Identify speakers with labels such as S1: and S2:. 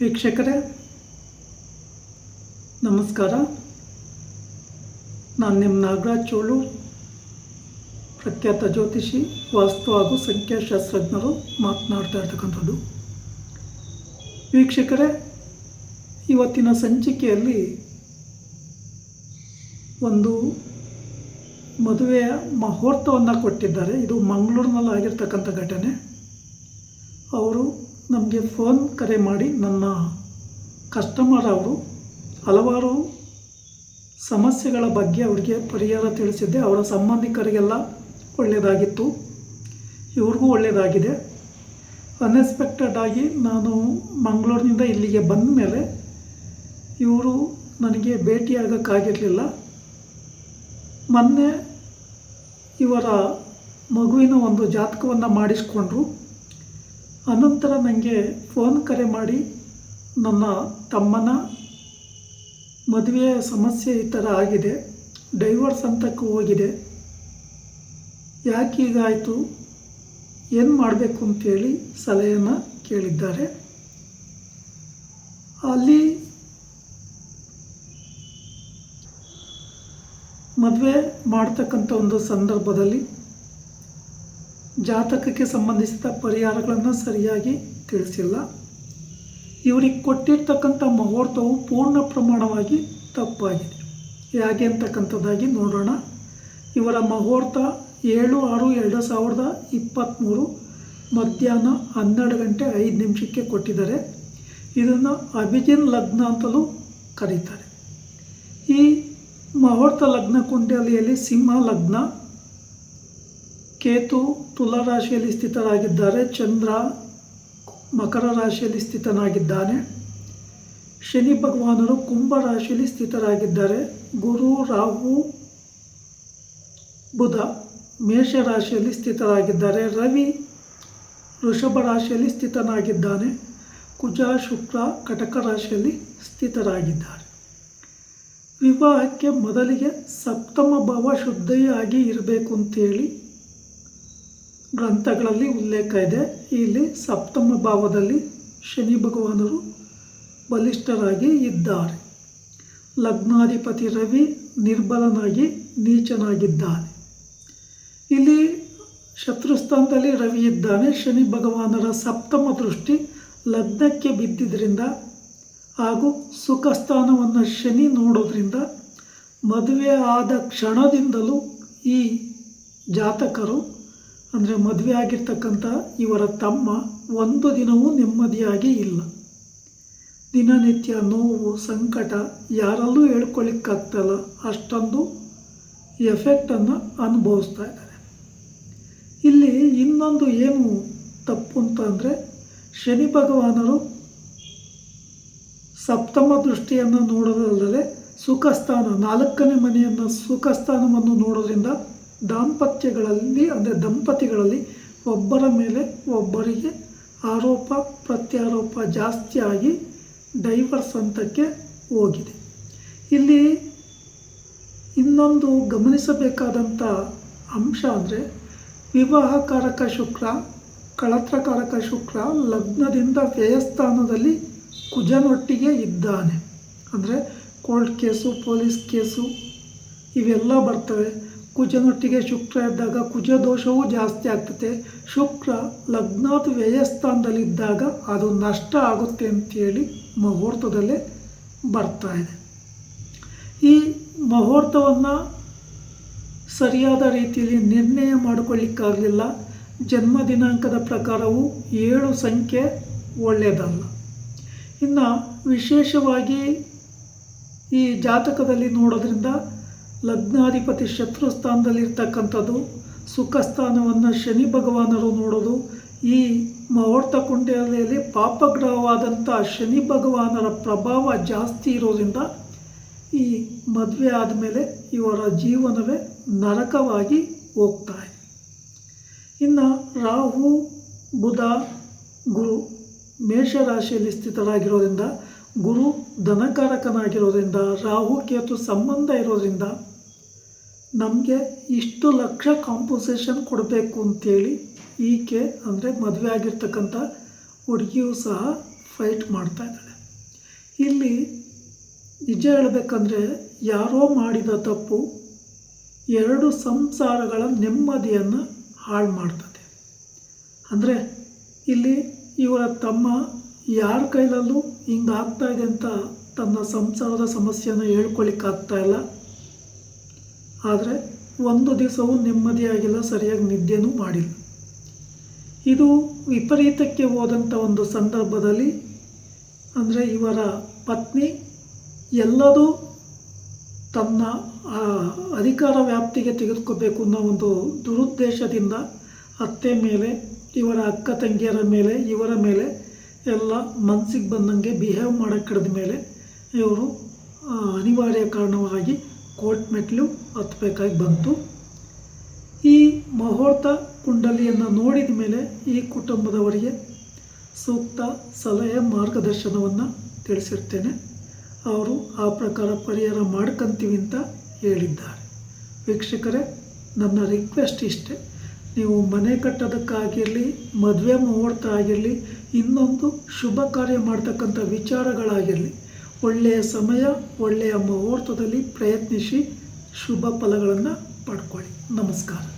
S1: ವೀಕ್ಷಕರೇ, ನಮಸ್ಕಾರ. ನಾನು ನಿಮ್ಮ ನಾಗರಾಜ್ ಚೋಳು, ಪ್ರಖ್ಯಾತ ಜ್ಯೋತಿಷಿ, ವಾಸ್ತು ಹಾಗೂ ಸಂಖ್ಯಾಶಾಸ್ತ್ರಜ್ಞರು ಮಾತನಾಡ್ತಾ ಇರ್ತಕ್ಕಂಥದ್ದು. ವೀಕ್ಷಕರೇ, ಇವತ್ತಿನ ಸಂಚಿಕೆಯಲ್ಲಿ ಒಂದು ಮದುವೆಯ ಮುಹೂರ್ತವನ್ನು ಕೊಟ್ಟಿದ್ದಾರೆ. ಇದು ಮಂಗಳೂರಿನಲ್ಲಿ ಆಗಿರ್ತಕ್ಕಂಥ ಘಟನೆ. ಅವರು ನಮಗೆ ಫೋನ್ ಕರೆ ಮಾಡಿ ನನ್ನ ಕಸ್ಟಮರ್ ಅವರು ಹಲವಾರು ಸಮಸ್ಯೆಗಳ ಬಗ್ಗೆ ಅವರಿಗೆ ಪರಿಹಾರ ತಿಳಿಸಿದ್ದೆ. ಅವರ ಸಂಬಂಧಿಕರಿಗೆಲ್ಲ ಒಳ್ಳೆಯದಾಗಿತ್ತು ಇವ್ರಿಗೂ ಒಳ್ಳೆಯದಾಗಿದೆ ಅನ್ಎಕ್ಸ್ಪೆಕ್ಟೆಡ್ ಆಗಿ ನಾನು ಮಂಗಳೂರಿನಿಂದ ಇಲ್ಲಿಗೆ ಬಂದ ಮೇಲೆ ಇವರು ನನಗೆ ಭೇಟಿಯಾಗೋಕ್ಕಾಗಿರಲಿಲ್ಲ ಮೊನ್ನೆ ಇವರ ಮಗುವಿನ ಒಂದು ಜಾತಕವನ್ನು ಮಾಡಿಸ್ಕೊಂಡ್ರು. ಅನಂತರ ನನಗೆ ಫೋನ್ ಕರೆ ಮಾಡಿ, ನನ್ನ ತಮ್ಮನ ಮದುವೆಯ ಸಮಸ್ಯೆ ಈ ಥರ ಆಗಿದೆ ಡೈವರ್ಸ್ ಅಂತಕ್ಕೂ ಹೋಗಿದೆ. ಯಾಕೆ ಹೀಗಾಯಿತು ಏನು ಮಾಡಬೇಕು ಅಂತೇಳಿ ಸಲಹೆಯನ್ನು ಕೇಳಿದ್ದಾರೆ. ಅಲ್ಲಿ ಮದುವೆ ಮಾಡ್ತಕ್ಕಂಥ ಒಂದು ಸಂದರ್ಭದಲ್ಲಿ ಜಾತಕಕ್ಕೆ ಸಂಬಂಧಿಸಿದ ಪರಿಹಾರಗಳನ್ನು ಸರಿಯಾಗಿ ತಿಳಿಸಿಲ್ಲ. ಇವರಿಗೆ ಕೊಟ್ಟಿರ್ತಕ್ಕಂಥ ಮುಹೂರ್ತವು ಪೂರ್ಣ ಪ್ರಮಾಣವಾಗಿ ತಪ್ಪಾಗಿದೆ. ಹೇಗೆ ಅಂತಕ್ಕಂಥದ್ದಾಗಿ ನೋಡೋಣ. ಇವರ ಮುಹೂರ್ತ ಏಳು ಆರು ಎರಡು ಸಾವಿರದ ಇಪ್ಪತ್ತ್ಮೂರು ಮಧ್ಯಾಹ್ನ ಹನ್ನೆರಡು ಗಂಟೆ ಐದು ನಿಮಿಷಕ್ಕೆ ಕೊಟ್ಟಿದ್ದಾರೆ. ಇದನ್ನು ಅಭಿಜಿನ್ ಲಗ್ನ ಅಂತಲೂ ಕರೀತಾರೆ. ಈ ಮುಹೂರ್ತ ಲಗ್ನ ಕುಂಡಲಿಯಲ್ಲಿ ಸಿಂಹ ಲಗ್ನ ಕೇತು ತುಲಾ ರಾಶಿಯಲ್ಲಿ ಸ್ಥಿತರಾಗಿದ್ದಾರೆ ಚಂದ್ರ ಮಕರ ರಾಶಿಯಲ್ಲಿ ಸ್ಥಿತನಾಗಿದ್ದಾನೆ, ಶನಿ ಭಗವಾನರು ಕುಂಭ ರಾಶಿಯಲ್ಲಿ ಸ್ಥಿತರಾಗಿದ್ದಾರೆ, ಗುರು ರಾಹು ಬುಧ ಮೇಷ ರಾಶಿಯಲ್ಲಿ ಸ್ಥಿತರಾಗಿದ್ದಾರೆ, ರವಿ ಋಷಭ ರಾಶಿಯಲ್ಲಿ ಸ್ಥಿತನಾಗಿದ್ದಾನೆ, ಕುಜ ಶುಕ್ರ ಕಟಕ ರಾಶಿಯಲ್ಲಿ ಸ್ಥಿತರಾಗಿದ್ದಾರೆ. ವಿವಾಹಕ್ಕೆ ಮೊದಲಿಗೆ ಸಪ್ತಮ ಭಾವ ಶುದ್ಧಿಯಾಗಿ ಇರಬೇಕು ಅಂತೇಳಿ ಗ್ರಂಥಗಳಲ್ಲಿ ಉಲ್ಲೇಖ ಇದೆ. ಇಲ್ಲಿ ಸಪ್ತಮ ಭಾವದಲ್ಲಿ ಶನಿ ಭಗವಾನರು ಬಲಿಷ್ಠರಾಗಿ ಇದ್ದಾರೆ. ಲಗ್ನಾಧಿಪತಿ ರವಿ ನಿರ್ಬಲನಾಗಿ ನೀಚನಾಗಿದ್ದಾನೆ ಇಲ್ಲಿ ಶತ್ರುಸ್ಥಾನದಲ್ಲಿ ರವಿ ಇದ್ದಾನೆ. ಶನಿ ಭಗವಾನರ ಸಪ್ತಮ ದೃಷ್ಟಿ ಲಗ್ನಕ್ಕೆ ಬಿದ್ದಿದ್ದರಿಂದ ಹಾಗೂ ಸುಖ ಸ್ಥಾನವನ್ನು ಶನಿ ನೋಡೋದ್ರಿಂದ ಮದುವೆ ಆದ ಕ್ಷಣದಿಂದಲೂ ಈ ಜಾತಕರು ಅಂದರೆ ಮದುವೆ ಆಗಿರ್ತಕ್ಕಂಥ ಇವರ ತಮ್ಮ ಒಂದು ದಿನವೂ ನೆಮ್ಮದಿಯಾಗಿ ಇಲ್ಲ. ದಿನನಿತ್ಯ ನೋವು, ಸಂಕಟ ಯಾರಲ್ಲೂ ಹೇಳ್ಕೊಳ್ಳಿಕ್ಕಾಗ್ತಲ್ಲ ಅಷ್ಟೊಂದು ಎಫೆಕ್ಟನ್ನು ಅನುಭವಿಸ್ತಾ ಇದ್ದಾರೆ. ಇಲ್ಲಿ ಇನ್ನೊಂದು ಏನು ತಪ್ಪು ಅಂತ ಅಂದರೆ, ಶನಿ ಭಗವಾನರು ಸಪ್ತಮ ದೃಷ್ಟಿಯನ್ನು ನೋಡೋದಲ್ಲದೆ ಸುಖಸ್ಥಾನ, ನಾಲ್ಕನೇ ಮನೆಯನ್ನು ಸುಖಸ್ಥಾನವನ್ನು ನೋಡೋದ್ರಿಂದ ದಾಂಪತ್ಯಗಳಲ್ಲಿ, ಅಂದರೆ ದಂಪತಿಗಳಲ್ಲಿ ಒಬ್ಬರ ಮೇಲೆ ಒಬ್ಬರಿಗೆ ಆರೋಪ, ಪ್ರತ್ಯಾರೋಪ ಜಾಸ್ತಿಯಾಗಿ ಡೈವರ್ಸ್ ಹಂತಕ್ಕೆ ಹೋಗಿದೆ. ಇಲ್ಲಿ ಇನ್ನೊಂದು ಗಮನಿಸಬೇಕಾದಂಥ ಅಂಶ ಅಂದರೆ ವಿವಾಹಕಾರಕ ಶುಕ್ರ, ಕಳತ್ರಕಾರಕ ಶುಕ್ರ ಲಗ್ನದಿಂದ ವ್ಯಯಸ್ಥಾನದಲ್ಲಿ ಕುಜನೊಟ್ಟಿಗೆ ಇದ್ದಾನೆ. ಅಂದರೆ ಕೋರ್ಟ್ ಕೇಸು, ಪೊಲೀಸ್ ಕೇಸು, ಇವೆಲ್ಲ ಬರ್ತವೆ. ಕುಜನೊಟ್ಟಿಗೆ ಶುಕ್ರ ಇದ್ದಾಗ ಕುಜ ದೋಷವೂ ಜಾಸ್ತಿ ಆಗ್ತದೆ. ಶುಕ್ರ ಲಗ್ನಾತ್ ವ್ಯಯಸ್ಥಾನದಲ್ಲಿದ್ದಾಗ ಅದು ನಷ್ಟ ಆಗುತ್ತೆ ಅಂತೇಳಿ ಮುಹೂರ್ತದಲ್ಲೇ ಬರ್ತಾ ಇದೆ. ಈ ಮುಹೂರ್ತವನ್ನು ಸರಿಯಾದ ರೀತಿಯಲ್ಲಿ ನಿರ್ಣಯ ಮಾಡಿಕೊಳ್ಳಿಕ್ಕಾಗಲಿಲ್ಲ. ಜನ್ಮ ದಿನಾಂಕದ ಪ್ರಕಾರವು ಏಳು ಸಂಖ್ಯೆ ಒಳ್ಳೆಯದಲ್ಲ. ಇನ್ನು ವಿಶೇಷವಾಗಿ ಈ ಜಾತಕದಲ್ಲಿ ನೋಡೋದ್ರಿಂದ ಲಗ್ನಾಧಿಪತಿ ಶತ್ರು ಸ್ಥಾನದಲ್ಲಿರ್ತಕ್ಕಂಥದ್ದು ಸುಖ ಸ್ಥಾನವನ್ನು ಶನಿ ಭಗವಾನರು ನೋಡೋದು, ಈ ಮುಹೂರ್ತ ಕುಂಡಲಿಯಲ್ಲಿ ಪಾಪಗ್ರಹವಾದಂಥ ಶನಿ ಭಗವಾನರ ಪ್ರಭಾವ ಜಾಸ್ತಿ ಇರೋದ್ರಿಂದ ಈ ಮದುವೆ ಆದಮೇಲೆ ಇವರ ಜೀವನವೇ ನರಕವಾಗಿ ಹೋಗ್ತಾ ಇದೆ. ಇನ್ನು ರಾಹು, ಬುಧ, ಗುರು ಮೇಷರಾಶಿಯಲ್ಲಿ ಸ್ಥಿತರಾಗಿರೋದ್ರಿಂದ, ಗುರು ಧನಕಾರಕನಾಗಿರೋದ್ರಿಂದ, ರಾಹು ಕೇತು ಸಂಬಂಧ ಇರೋದ್ರಿಂದ ನಮಗೆ ಇಷ್ಟು ಲಕ್ಷ ಕಾಂಪೋಸೇಷನ್ ಕೊಡಬೇಕು ಅಂತೇಳಿ ಈಕೆ ಅಂದರೆ ಮದುವೆ ಆಗಿರ್ತಕ್ಕಂಥ ಹುಡುಗಿಯೂ ಸಹ ಫೈಟ್ ಮಾಡ್ತಾ ಇದ್ದಾಳೆ. ಇಲ್ಲಿ ನಿಜ ಹೇಳಬೇಕಂದ್ರೆ ಯಾರೋ ಮಾಡಿದ ತಪ್ಪು ಎರಡು ಸಂಸಾರಗಳ ನೆಮ್ಮದಿಯನ್ನು ಹಾಳು ಮಾಡ್ತದೆ. ಅಂದರೆ ಇಲ್ಲಿ ಇವರ ತಮ್ಮ ಯಾರ ಕೈಲಲ್ಲೂ ಹಿಂಗೆ ಆಗ್ತಾ ಇದೆ ಅಂತ ತನ್ನ ಸಂಸಾರದ ಸಮಸ್ಯೆಯನ್ನು ಹೇಳ್ಕೊಳ್ಳಿಕ್ಕಾಗ್ತಾ ಇಲ್ಲ. ಆದರೆ ಒಂದು ದಿವಸವೂ ನೆಮ್ಮದಿಯಾಗಿಲ್ಲ, ಸರಿಯಾಗಿ ನಿದ್ದೆನೂ ಮಾಡಿಲ್ಲ. ಇದು ವಿಪರೀತಕ್ಕೆ ಹೋದಂಥ ಒಂದು ಸಂದರ್ಭದಲ್ಲಿ ಅಂದರೆ ಇವರ ಪತ್ನಿ ಎಲ್ಲದೂ ತನ್ನ ಅಧಿಕಾರ ವ್ಯಾಪ್ತಿಗೆ ತೆಗೆದುಕೋಬೇಕು ಅನ್ನೋ ಒಂದು ದುರುದ್ದೇಶದಿಂದ ಅತ್ತೆ ಮೇಲೆ, ಇವರ ಅಕ್ಕ ತಂಗಿಯರ ಮೇಲೆ, ಇವರ ಮೇಲೆ ಎಲ್ಲ ಮನಸ್ಸಿಗೆ ಬಂದಂಗೆ ಬಿಹೇವ್ ಮಾಡೋಕ್ಕೆ ಕಡಿದ ಮೇಲೆ ಇವರು ಅನಿವಾರ್ಯ ಕಾರಣವಾಗಿ ಕೋರ್ಟ್ ಮೆಟ್ಲು ಹತ್ತಬೇಕಾಗಿ ಬಂತು. ಈ ಮುಹೂರ್ತ ಕುಂಡಲಿಯನ್ನು ನೋಡಿದ ಮೇಲೆ ಈ ಕುಟುಂಬದವರಿಗೆ ಸೂಕ್ತ ಸಲಹೆ, ಮಾರ್ಗದರ್ಶನವನ್ನು ತಿಳಿಸಿರ್ತೇನೆ. ಅವರು ಆ ಪ್ರಕಾರ ಪರಿಹಾರ ಮಾಡ್ಕಂತೀವಿ ಅಂತ ಹೇಳಿದ್ದಾರೆ. ವೀಕ್ಷಕರೇ, ನನ್ನ ರಿಕ್ವೆಸ್ಟ್ ಇಷ್ಟೇ. ನೀವು ಮನೆ ಕಟ್ಟೋದಕ್ಕಾಗಿರಲಿ, ಮದುವೆ ಮುಹೂರ್ತ ಆಗಿರಲಿ, ಇನ್ನೊಂದು ಶುಭ ಕಾರ್ಯ ಮಾಡ್ತಕ್ಕಂಥ ವಿಚಾರಗಳಾಗಿರಲಿ ಒಳ್ಳೆಯ ಸಮಯ ಒಳ್ಳೆಯ ಮುಹೂರ್ತದಲ್ಲಿ ಪ್ರಯತ್ನಿಸಿ ಶುಭ ಫಲಗಳನ್ನು ಪಡ್ಕೊಳ್ಳಿ. ನಮಸ್ಕಾರ.